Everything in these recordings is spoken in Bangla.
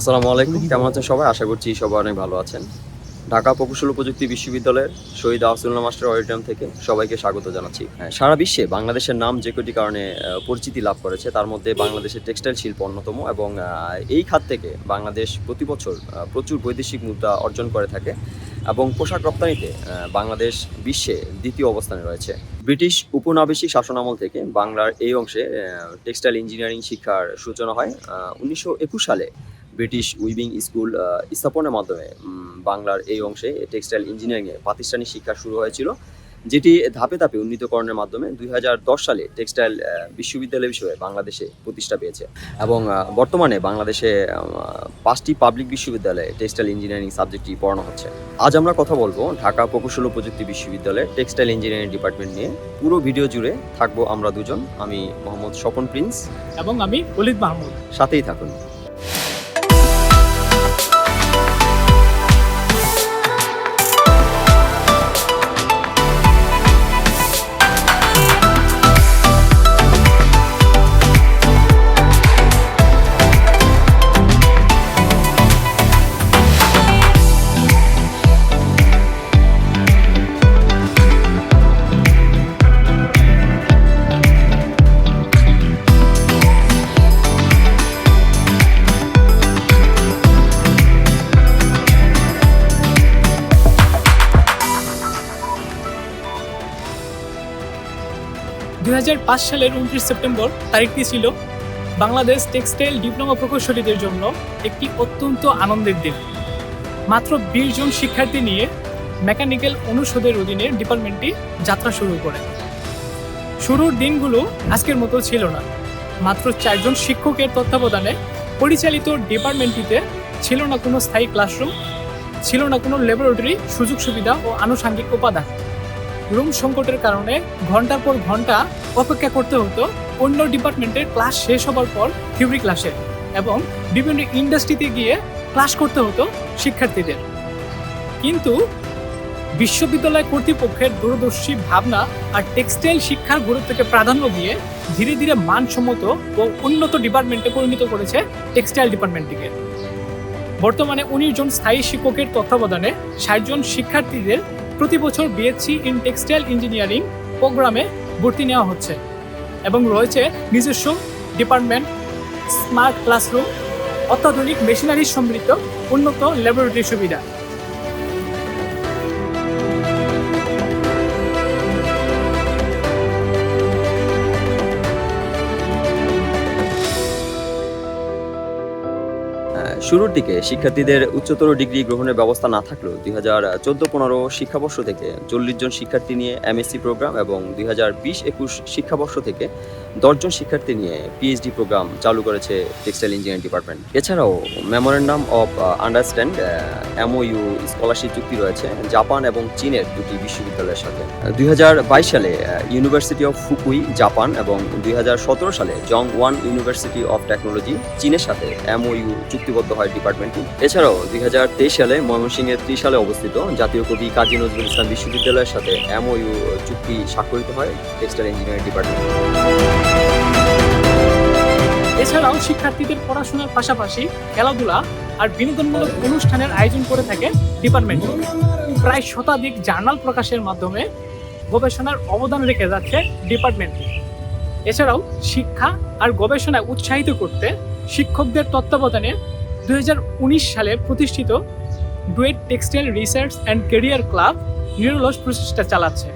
আসসালামু আলাইকুম। কেমন আছেন সবাই? আশা করছি সবাই অনেক ভালো আছেন। ঢাকা প্রকৌশল প্রযুক্তি বিশ্ববিদ্যালয়ের শহীদ আহসুল্লাহ মাস্টার অডিটোরিয়াম থেকে সবাইকে স্বাগত জানাচ্ছি। হ্যাঁ, সারা বিশ্বে বাংলাদেশের নাম যে কটি কারণে পরিচিতি লাভ করেছে তার মধ্যে বাংলাদেশের টেক্সটাইল শিল্প অন্যতম এবং এই খাত থেকে বাংলাদেশ প্রতি বছর প্রচুর বৈদেশিক মুদ্রা অর্জন করে থাকে এবং পোশাক রপ্তানিতে বাংলাদেশ বিশ্বে দ্বিতীয় অবস্থানে রয়েছে। ব্রিটিশ উপনিবেশিক শাসনামল থেকে বাংলার এই অংশে টেক্সটাইল ইঞ্জিনিয়ারিং শিক্ষার সূচনা হয় উনিশশো একুশ সালে। ব্রিটিশ উইভিং স্কুল স্থাপনের মাধ্যমে বাংলার এই অংশে টেক্সটাইল ইঞ্জিনিয়ারিংয়ে প্রাতিষ্ঠানিক শিক্ষা শুরু হয়েছিল যেটি ধাপে ধাপে উন্নীতকরণের মাধ্যমে দুই হাজার দশ সালে টেক্সটাইল বিশ্ববিদ্যালয় হিসেবে বাংলাদেশে প্রতিষ্ঠা পেয়েছে। এবং বর্তমানে বাংলাদেশে পাঁচটি পাবলিক বিশ্ববিদ্যালয়ে টেক্সটাইল ইঞ্জিনিয়ারিং সাবজেক্টটি পড়ানো হচ্ছে। আজ আমরা কথা বলব ঢাকা প্রকৌশল ও প্রযুক্তি বিশ্ববিদ্যালয়ের টেক্সটাইল ইঞ্জিনিয়ারিং ডিপার্টমেন্ট নিয়ে। পুরো ভিডিও জুড়ে থাকব আমরা দুজন। আমি মোহাম্মদ স্বপন প্রিন্স। এবং আমি অলিদ মাহমুদ। সাথেই থাকুন। সালের উনত্রিশ সেপ্টেম্বর তারিখটি ছিল বাংলাদেশ টেক্সটাইল ডিপ্লোমা প্রকৌশলীদের জন্য একটি অত্যন্ত আনন্দের দিন। মাত্র বিশ জন শিক্ষার্থী নিয়ে মেকানিক্যাল অনুষদের অধীনে ডিপার্টমেন্টটি যাত্রা শুরু করে। শুরুর দিনগুলো আজকের মতো ছিল না। মাত্র চারজন শিক্ষকের তত্ত্বাবধানে পরিচালিত ডিপার্টমেন্টটিতে ছিল না কোনো স্থায়ী ক্লাসরুম, ছিল না কোনো ল্যাবরেটরি সুযোগ সুবিধা ও আনুষঙ্গিক উপাদান। রুম সংকটের কারণে ঘণ্টার পর ঘণ্টা অপেক্ষা করতে হতো। অন্য ডিপার্টমেন্টের ক্লাস শেষ হবার পর থিওরি ক্লাসে এবং বিভিন্ন ইন্ডাস্ট্রিতে গিয়ে ক্লাস করতে হতো শিক্ষার্থীদের। কিন্তু বিশ্ববিদ্যালয় কর্তৃপক্ষের দূরদর্শী ভাবনা আর টেক্সটাইল শিক্ষার গুরুত্বকে প্রাধান্য দিয়ে ধীরে ধীরে মানসম্মত ও উন্নত ডিপার্টমেন্টে পরিণত করেছে টেক্সটাইল ডিপার্টমেন্টটিকে বর্তমানে উনিশ জন স্থায়ী শিক্ষকের তত্ত্বাবধানে ষাট জন শিক্ষার্থীদের প্রতি বছর বিএসসি ইন টেক্সটাইল ইঞ্জিনিয়ারিং প্রোগ্রামে ভর্তি নেওয়া হচ্ছে এবং রয়েছে নিজস্ব ডিপার্টমেন্ট স্মার্ট ক্লাসরুম অত্যাধুনিক মেশিনারি সমৃদ্ধ, উন্নত ল্যাবরেটরি সুবিধা। শুরুর দিকে শিক্ষার্থীদের উচ্চতর ডিগ্রি গ্রহণের ব্যবস্থা না থাকলেও দুই হাজার চোদ্দ পনেরো শিক্ষাবর্ষ থেকে চল্লিশ জন শিক্ষার্থী নিয়ে এমএসসি প্রোগ্রাম এবং দুই হাজার বিশ একুশ শিক্ষাবর্ষ থেকে দশজন শিক্ষার্থী নিয়ে পিএইচডি প্রোগ্রাম চালু করেছে টেক্সটাইল ইঞ্জিনিয়ারিং ডিপার্টমেন্ট এছাড়াও memorandum of understand MOU scholarship চুক্তি রয়েছে জাপান এবং চীনের দুটি বিশ্ববিদ্যালয়ের সাথে। দুই হাজার বাইশ সালে ইউনিভার্সিটি অফ ফুকুই জাপান এবং দুই হাজার সতেরো সালে Zhongyuan university of technology চীনের সাথে এমওইউ চুক্তিবদ্ধ হয় ডিপার্টমেন্টটি। এছাড়াও দুই হাজার তেইশ সালে ময়মনসিংহের ত্রিশালে অবস্থিত জাতীয় কবি কাজী নজরুল ইসলাম বিশ্ববিদ্যালয়ের সাথে এমওইউ চুক্তি স্বাক্ষরিত হয় টেক্সটাইল ইঞ্জিনিয়ারিং ডিপার্টমেন্ট। এছাড়াও শিক্ষার্থীদের পড়াশোনার পাশাপাশি খেলাধুলা আর বিনোদনমূলক অনুষ্ঠানের আয়োজন করে থাকে ডিপার্টমেন্ট প্রায় শতাধিক জার্নাল প্রকাশের মাধ্যমে গবেষণার অবদান রেখে যাচ্ছে ডিপার্টমেন্টটি। এছাড়াও শিক্ষা আর গবেষণায় উৎসাহিত করতে শিক্ষকদের তত্ত্বাবধানে দুই হাজার উনিশ সালে প্রতিষ্ঠিত DUET textile research and career club নিরলস প্রচেষ্টা চালাচ্ছে।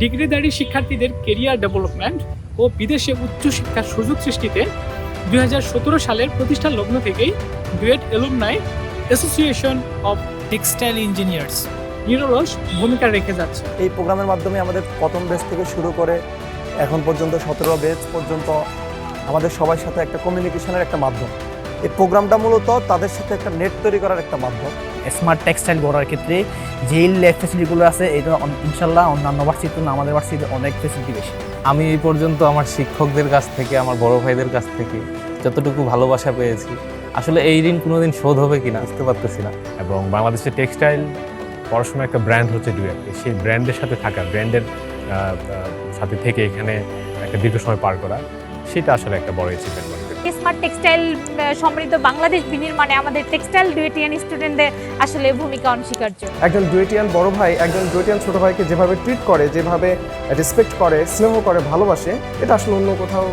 ডিগ্রিধারী শিক্ষার্থীদের কেরিয়ার ডেভেলপমেন্ট ও বিদেশে উচ্চশিক্ষার সুযোগ সৃষ্টিতে দুই হাজার সতেরো সালের প্রতিষ্ঠা লগ্ন থেকেই DUET alumni association of textile engineers. নিরলস ভূমিকা রেখে যাচ্ছে। এই প্রোগ্রামের মাধ্যমে আমাদের প্রথম বেচ থেকে শুরু করে এখন পর্যন্ত সতেরো বেচ পর্যন্ত আমাদের সবার সাথে একটা কমিউনিকেশনের একটা মাধ্যম। এই প্রোগ্রামটা মূলত তাদের সাথে একটা নেট তৈরি করার একটা মাধ্যম। স্মার্ট টেক্সটাইল গড়ার ক্ষেত্রে যেই ল্যাব ফেসিলিটিগুলো আছে এটা ইনশাল্লাহ অন্যান্য ভার্সিটি তুলনায় আমাদের ভার্সিটিতে অনেক ফেসিলিটি বেশি। আমি এই পর্যন্ত আমার শিক্ষকদের কাছ থেকে আমার বড় ভাইদের কাছ থেকে যতটুকু ভালোবাসা পেয়েছি আসলে এই ঋণ কোনোদিন শোধ হবে কিনা বুঝতে পারতেছি না। এবং বাংলাদেশের টেক্সটাইল পড়াশোনার একটা ব্র্যান্ড হচ্ছে ডুয়েট সেই ব্র্যান্ডের সাথে থাকা ব্র্যান্ডের সাথে থেকে এখানে একটা দীর্ঘ সময় পার করা। সেটা আসলে একটা বড় অ্যাচিভমেন্ট মনে করি স্মার্ট টেক্সটাইল সমৃদ্ধ বাংলাদেশ বিনির্মাণে আমাদের টেক্সটাইল ডুয়েটিয়ান স্টুডেন্টদের আসলে ভূমিকা অনস্বীকার্য। একজন ডুয়েটিয়ান বড় ভাই একজন ডুয়েটিয়ান ছোট ভাইকে যেভাবে ট্রিট করে যেভাবে রেসপেক্ট করে স্নেহ করে ভালোবাসে এটা আসলে অন্য কোথাও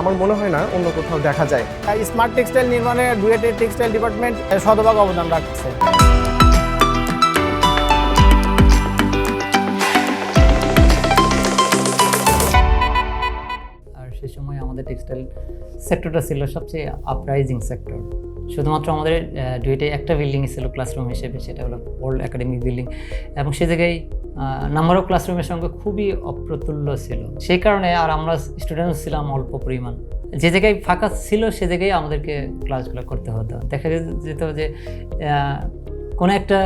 আমার মনে হয় না অন্য কোথাও দেখা যায়। স্মার্ট টেক্সটাইল নির্মাণে ডুয়েটের টেক্সটাইল ডিপার্টমেন্ট শতভাগ অবদান রাখছে। টেক্সটাইল সেক্টরটা ছিল সবচেয়ে আপরাইজিং সেক্টর শুধুমাত্র আমাদের ডুয়েটে একটা বিল্ডিং ছিল ক্লাসরুম হিসেবে, সেটা হলো ওল্ড একাডেমিক বিল্ডিং এবং সে জায়গায় নাম্বার অফ ক্লাসরুমের সঙ্গে খুবই অপ্রতুল্য ছিল। সেই কারণে আর আমরা স্টুডেন্ট ছিলাম অল্প পরিমাণ। যে জায়গায় ফাঁকা ছিল, সে জায়গায় আমাদেরকে ক্লাসগুলো করতে হতো। দেখা যেত যে কোনো একটা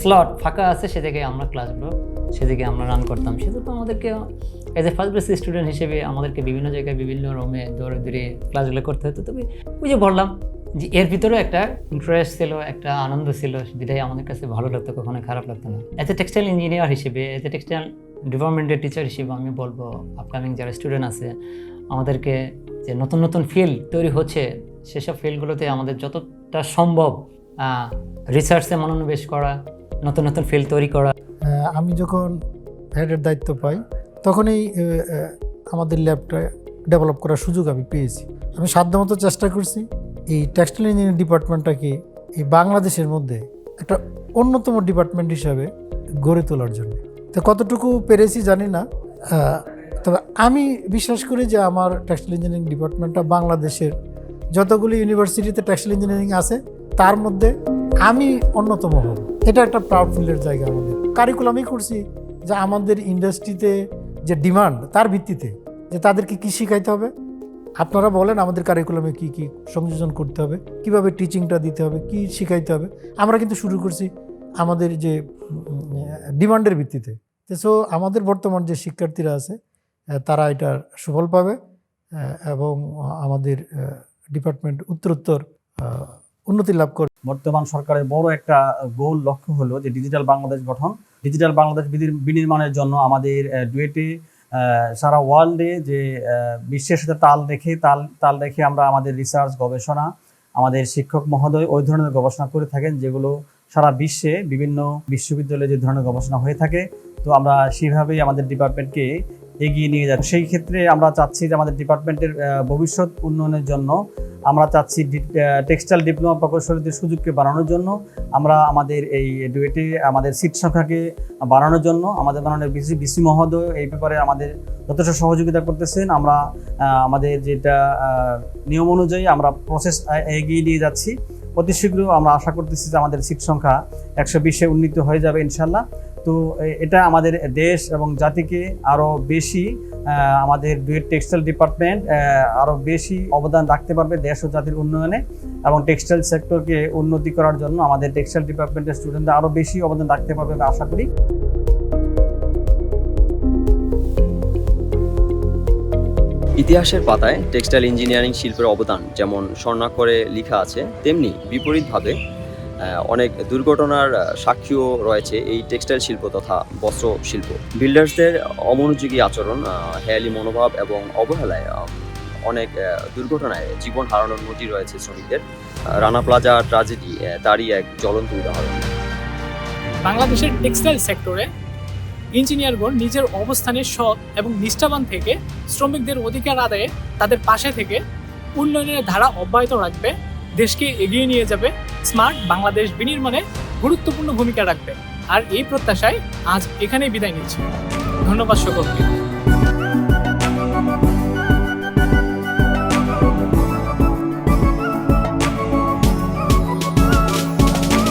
স্লট ফাঁকা আছে সে জায়গায় আমরা ক্লাসগুলো সেদিকে আমরা রান করতাম। সেজন্য আমাদেরকে as a first batch student হিসেবে আমাদেরকে বিভিন্ন জায়গায় বিভিন্ন রুমে দৌড়ে দৌড়ে ক্লাসগুলো করতে হতো। তবে ওই যে বললাম যে এর ভিতরেও একটা ইন্টারেস্ট ছিল, একটা আনন্দ ছিল যেটাই আমাদের কাছে ভালো লাগতো কখনো খারাপ লাগতো না। এজ এ টেক্সটাইল ইঞ্জিনিয়ার হিসেবে এজ এ টেক্সটাইল ডিপার্টমেন্টের টিচার হিসেবে আমি বলব আপকামিং যারা স্টুডেন্ট আছে, আমাদেরকে যে নতুন নতুন ফিল্ড তৈরি হচ্ছে, সেসব ফিল্ডগুলোতে আমাদের যতটা সম্ভব রিসার্চে মনোনিবেশ করা, নতুন নতুন ফিল্ড তৈরি করা। আমি যখন হেডের দায়িত্ব পাই তখনই আমাদের ল্যাবটা ডেভেলপ করার সুযোগ আমি পেয়েছি। আমি সাধ্যমতো চেষ্টা করছি এই টেক্সটাইল ইঞ্জিনিয়ারিং ডিপার্টমেন্টটাকে এই বাংলাদেশের মধ্যে একটা অন্যতম ডিপার্টমেন্ট হিসাবে গড়ে তোলার জন্য। তো কতটুকু পেরেছি জানি না। তবে আমি বিশ্বাস করি যে আমার টেক্সটাইল ইঞ্জিনিয়ারিং ডিপার্টমেন্টটা বাংলাদেশের যতগুলি ইউনিভার্সিটিতে টেক্সটাইল ইঞ্জিনিয়ারিং আছে তার মধ্যে আমি অন্যতম হব। এটা একটা প্রাউড ফিলের জায়গা আমাদের। কারিকুলামই করছি যে আমাদের ইন্ডাস্ট্রিতে যে ডিমান্ড তার ভিত্তিতে যে তাদেরকে কী শিখাইতে হবে? আপনারা বলেন আমাদের কারিকুলামে কি কি সংযোজন করতে হবে, কীভাবে টিচিংটা দিতে হবে, কি শিখাইতে হবে। আমরা কিন্তু শুরু করছি আমাদের যে ডিমান্ডের ভিত্তিতে। সো আমাদের বর্তমান যে শিক্ষার্থীরা আছে তারা এটার সুফল পাবে এবং আমাদের ডিপার্টমেন্ট উত্তরোত্তর উন্নতি লাভ করবে বর্তমান সরকারের বড় একটা গোল লক্ষ্য হলো যে ডিজিটাল বাংলাদেশ গঠন। ডিজিটাল বাংলাদেশ বিনির- বিনির্মাণের জন্য আমাদের ডুয়েটে সারা ওয়ার্ল্ডে যে বিশ্বের সাথে তাল রেখে, তাল তাল রেখে আমরা আমাদের রিসার্চ, গবেষণা, আমাদের শিক্ষক মহোদয় ওই ধরনের গবেষণা করে থাকেন যেগুলো সারা বিশ্বে বিভিন্ন বিশ্ববিদ্যালয়ে যে ধরনের গবেষণা হয়ে থাকে। তো আমরা সেইভাবেই আমাদের ডিপার্টমেন্টকে এগিয়ে নিয়ে যাচ্ছি। সেই ক্ষেত্রে আমরা চাচ্ছি যে আমাদের ডিপার্টমেন্টের ভবিষ্যৎ উন্নয়নের জন্য আমরা চাচ্ছি টেক্সটাইল ডিপ্লোমা প্রকৌশলীদের সুযোগকে বাড়ানোর জন্য। আমরা আমাদের এই ডুয়েটে আমাদের সিট সংখ্যাকে বাড়ানোর জন্য, আমাদের বানানোর বিসি বিসি মহোদয় এই ব্যাপারে আমাদের যথেষ্ট সহযোগিতা করতেছেন। আমরা আমাদের যেটা নিয়ম অনুযায়ী আমরা প্রসেস এগিয়ে নিয়ে যাচ্ছি। অতি শীঘ্র আমরা আশা করতেছি যে আমাদের সিট সংখ্যা একশো বিশে উন্নীত হয়ে যাবে ইনশাল্লাহ। তো এটা আমাদের দেশ এবং জাতিকে আরও বেশি আমাদের ডুয়েট টেক্সটাইল ডিপার্টমেন্ট আরও বেশি অবদান রাখতে পারবে দেশ ও জাতির উন্নয়নে এবং টেক্সটাইল সেক্টরকে উন্নতি করার জন্য আমাদের টেক্সটাইল ডিপার্টমেন্টের স্টুডেন্টরা আরও বেশি অবদান রাখতে পারবে আশা করি। ইতিহাসের পাতায় টেক্সটাইল ইঞ্জিনিয়ারিং শিল্পের অবদান যেমন স্বর্ণাক্ষরে লেখা আছে, তেমনি বিপরীতভাবে অনেক দুর্ঘটনার সাক্ষীও রয়েছে এই টেক্সটাইল শিল্প তথা বস্ত্র শিল্প। বিল্ডার্সদের অমনোযোগী আচরণ হেয়ালি মনোভাব এবং অবহেলায় অনেক দুর্ঘটনায় জীবন হারানোর নজির রয়েছে শ্রমিকদের। রানা প্লাজা ট্রাজেডি তারই এক জ্বলন্ত উদাহরণ। বাংলাদেশের টেক্সটাইল সেক্টরে ইঞ্জিনিয়ারগণ নিজের অবস্থানে সৎ এবং নিষ্ঠাবান থেকে শ্রমিকদের অধিকার আদায়ে তাদের পাশে থেকে উন্নয়নের ধারা অব্যাহত রাখবে। দেশকে এগিয়ে নিয়ে যাবে। স্মার্ট বাংলাদেশ বিনির্মাণে গুরুত্বপূর্ণ ভূমিকা রাখবে। আর এই প্রত্যাশায় আজ এখানেই বিদায় নিচ্ছি। ধন্যবাদ সকলকে।